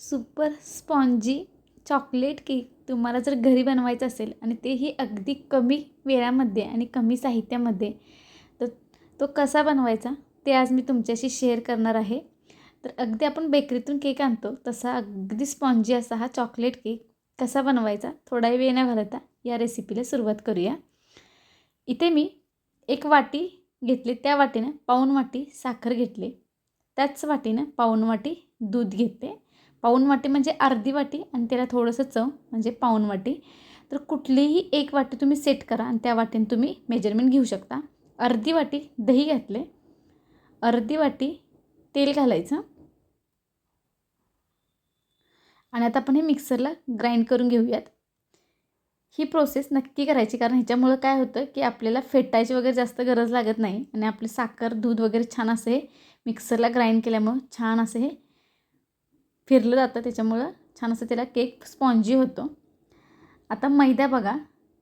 Super spongy chocolate cake तुम्हाला जर घरी बनवायचं असेल आणि तेही अगदी कमी वेळामध्ये आणि कमी साहित्यामध्ये तर तो कसा बनवायचा ते आज मी तुमच्याशी शेअर करणार आहे. तर अगदी आपण बेकरीतून केक आणतो तसा अगदी स्पॉन्जी असा हा चॉकलेट केक कसा बनवायचा थोडाही वेळ न घालता या रेसिपीला सुरुवात करूया. इथे मी एक वाटी घेतली त्या वाटीनं पाऊण वाटी साखर घेतली. त्याच वाटीनं पाऊण वाटी दूध घेते. पाऊण वाटी म्हणजे अर्धी वाटी आणि त्याला थोडंसं चव म्हणजे पाऊण वाटी तर कुठलीही एक वाटी तुम्ही सेट करा आणि त्या वाटीने तुम्ही मेजरमेंट घेऊ शकता. अर्धी वाटी दही घातले. अर्धी वाटी तेल घालायचं. आणि आता आपण हे मिक्सरला ग्राइंड करून घेऊयात. ही प्रोसेस नक्की करायची कारण ह्याच्यामुळं काय होतं की आपल्याला फेटायची वगैरे जास्त गरज लागत नाही आणि आपले साखर दूध वगैरे छान असं हे मिक्सरला ग्राइंड केल्यामुळं छान असं हे फिरलं जातं त्याच्यामुळं. छान असं त्याला केक स्पॉन्जी होतो. आता मैदा बघा.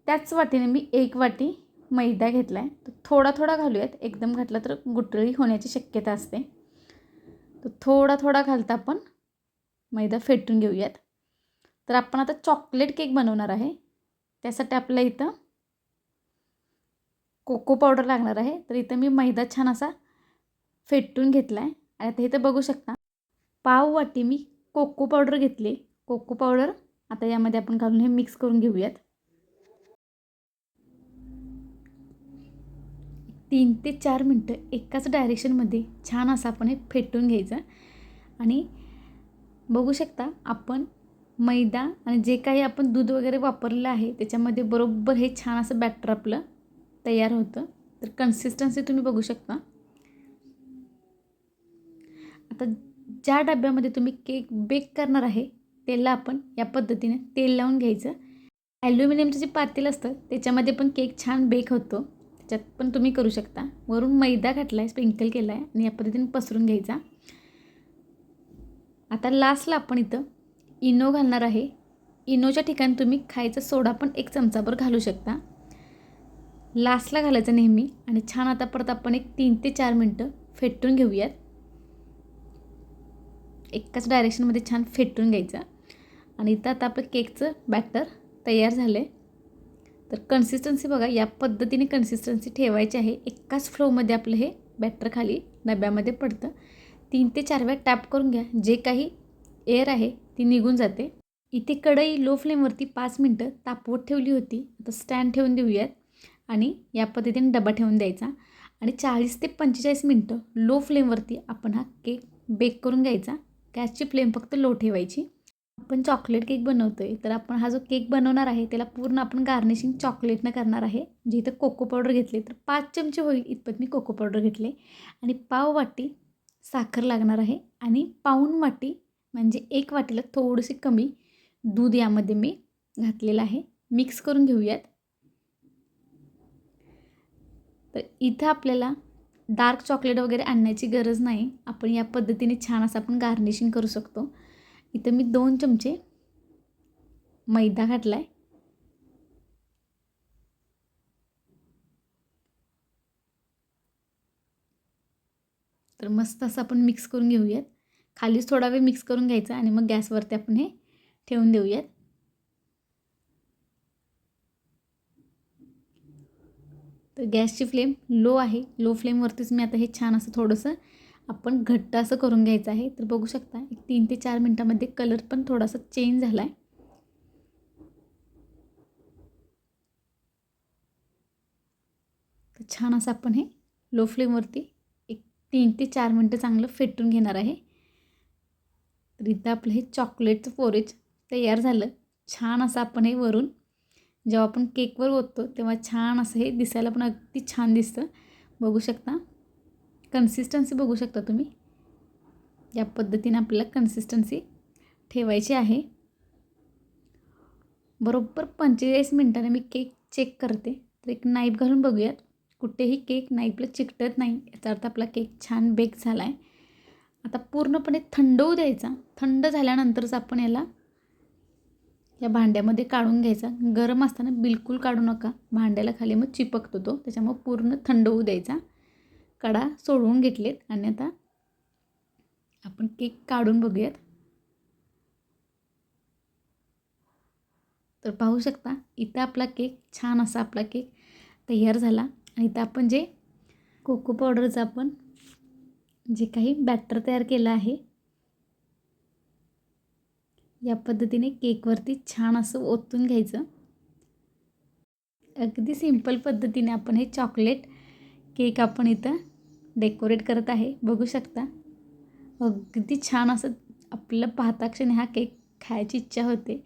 त्याच वाटीने मी एक वाटी मैदा घेतला आहे तर थोडा थोडा घालूयात. एकदम घातला तर गुटळी होण्याची शक्यता असते. तर थोडा थोडा घालता आपण मैदा फेटून घेऊयात. तर आपण आता चॉकलेट केक बनवणार आहे. त्यासाठी आपल्या इथं कोको पावडर लागणार आहे. तर इथं मी मैदा छान असा फेटून घेतला आहे आणि आता इथं बघू शकता. पाव वाटी मी कोको पावडर घेतली. कोको पावडर आता यामध्ये आपण घालून हे मिक्स करून घेऊयात. तीन ते चार मिनटं एकाच डायरेक्शनमध्ये छान असं आपण हे फेटून घ्यायचं. आणि बघू शकता आपण मैदा आणि जे काही आपण दूध वगैरे वापरलं आहे त्याच्यामध्ये बरोबर हे छान असं बॅटर आपलं तयार होतं. तर कन्सिस्टन्सी तुम्ही बघू शकता. आता ज्या डब्यामध्ये तुम्ही केक बेक करणार आहे त्याला आपण या पद्धतीने तेल लावून घ्यायचं. ॲल्युमिनियमचं जे पातेल असतं त्याच्यामध्ये पण केक छान बेक होतो. त्याच्यात पण तुम्ही करू शकता. वरून मैदा घातला आहे स्प्रिंकल केला आहे आणि या पद्धतीने पसरून घ्यायचा. आता लास्टला आपण इथं इनो घालणार आहे. इनोच्या ठिकाणी तुम्ही खायचा सोडा पण एक चमचाभर घालू शकता. लास्टला घालायचं नेहमी आणि छान आता परत आपण एक तीन ते चार मिनटं फेटून घेऊयात. एकाच डायरेक्शनमध्ये छान फेटून घ्यायचा. आणि इथं आता आपलं केकचं बॅटर तयार झालं आहे तर कन्सिस्टन्सी बघा या पद्धतीने कन्सिस्टन्सी ठेवायची आहे. एकाच फ्लोमध्ये आपलं हे बॅटर खाली डब्यामध्ये पडतं. तीन ते चार वेळा टॅप करून घ्या. जे काही एअर आहे ती निघून जाते. इथे कढई लो फ्लेमवरती पाच मिनटं तापवत ठेवली होती. आता स्टँड ठेवून देऊयात. आणि या पद्धतीने डबा ठेवून द्यायचा. आणि चाळीस ते पंचेचाळीस मिनटं लो फ्लेमवरती आपण हा केक बेक करून घ्यायचा. गॅसची फ्लेम फक्त लो ठेवायची. आपण चॉकलेट केक बनवतो आहे तर आपण हा जो केक बनवणार आहे त्याला पूर्ण आपण गार्निशिंग चॉकलेटनं करणार आहे. जे इथं कोको पावडर घेतले तर पाच चमचे होईल इतपत मी कोको पावडर घेतले. आणि पाव वाटी साखर लागणार आहे आणि पाऊण वाटी म्हणजे एक वाटीला थोडीशी कमी दूध यामध्ये मी घातलेलं आहे. मिक्स करून घेऊयात. तर इथं आपल्याला डार्क चॉकलेट वगैरे आणण्याची गरज नाही. आपण या पद्धतीने छान असं आपण गार्निशिंग करू शकतो. इथं मी दोन चमचे मैदा घातला आहे तर मस्त असं आपण मिक्स करून घेऊयात. खालीच थोडा वेळ मिक्स करून घ्यायचा आणि मग गॅसवरती आपण हे ठेवून देऊयात. तर गॅसची फ्लेम लो आहे. लो फ्लेमवरतीच मी आता हे छान असं थोडंसं आपण घट्ट असं करून घ्यायचं आहे. तर बघू शकता एक तीन ते चार मिनटामध्ये कलर पण थोडासा चेंज झाला आहे तर छान असं आपण हे लो फ्लेमवरती एक तीन ते चार मिनटं चांगलं फेटून घेणार आहे. तर इथं आपलं हे चॉकलेटचं पोरेज तयार झालं. छान असं आपण हे वरून जेव्हा आपण केकवर ओततो तेव्हा छान असं हे दिसायला पण अगदी छान दिसतं. बघू शकता. कन्सिस्टन्सी बघू शकता तुम्ही. या पद्धतीने आपल्याला कन्सिस्टन्सी ठेवायची आहे. बरोबर पंचेचाळीस मिनटाने मी केक चेक करते. तर एक नाईफ घालून बघूयात. कुठेही केक नाईफला चिकटत नाही. याचा अर्थ आपला केक छान बेक झाला आहे आता पूर्णपणे थंड होऊ द्यायचा. थंड झाल्यानंतरच आपण याला या भांड्यामध्ये काढून घ्यायचा. गरम असताना बिलकुल काढू नका. भांड्याला खाली मग चिपकतो तो. त्याच्यामुळं पूर्ण थंड होऊ द्यायचा. कडा सोडवून घेतलेत. आणि आता आपण केक काढून बघूयात. तर पाहू शकता इथं आपला केक छान असा आपला केक तयार झाला. आणि इथं आपण जे कोको पावडरचं आपण जे काही बॅटर तयार केलं आहे या पद्धतीने केकवरती छान असं ओतून घ्यायचं. अगदी सिंपल पद्धतीने आपण हे चॉकलेट केक आपण इथं डेकोरेट करत आहे. बघू शकता. अगदी छान असं आपलं पाहता क्षणी हा केक खायची इच्छा होते.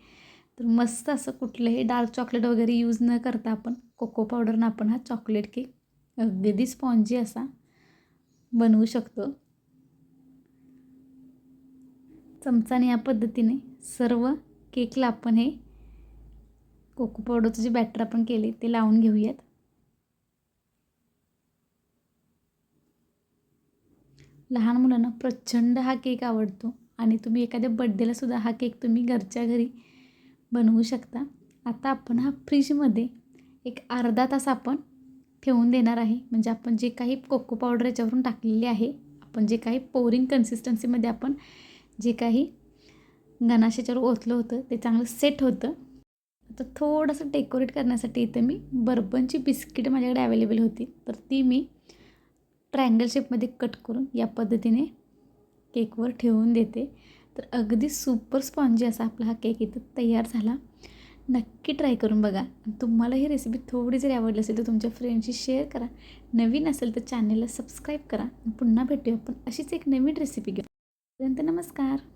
तर मस्त असं कुठलंही डार्क चॉकलेट वगैरे यूज न करता आपण कोको पावडरनं आपण हा चॉकलेट केक अगदी स्पॉन्जी असा बनवू शकतो. चमचाने या पद्धतीने सर्व केकला आपण हे कोको पावडरचं जे बॅटर आपण केले ते लावून घेऊयात. लहान मुलांना प्रचंड हा केक आवडतो आणि तुम्ही एखाद्या बड्डेला सुद्धा हा केक तुम्ही घरच्या घरी बनवू शकता. आता आपण हा फ्रीजमध्ये एक अर्धा तास आपण ठेवून देणार आहे. म्हणजे आपण जे काही कोको पावडर याच्यावरून टाकलेली आहे आपण जे काही पोरिंग कन्सिस्टन्सीमध्ये आपण जे काही गणाशाच्यावर ओतलं होतं ते चांगलं सेट होतं. आता थोडंसं डेकोरेट करण्यासाठी इथं मी बर्बनची बिस्किट माझ्याकडे अवेलेबल होती. तर ती मी ट्रायंगल शेपमध्ये कट करून या पद्धतीने केकवर ठेवून देते. तर अगदी सुपर स्पॉन्जी असा आपला हा केक इथं तयार झाला. नक्की ट्राय करून बघा. तुम्हाला ही रेसिपी थोडी जरी आवडली असेल तर तुमच्या फ्रेंडशी शेअर करा. नवीन असेल तर चॅनलला सबस्क्राईब करा. पुन्हा भेटूया आपण अशीच एक नवीन रेसिपी घेऊ पर्यंत नमस्कार.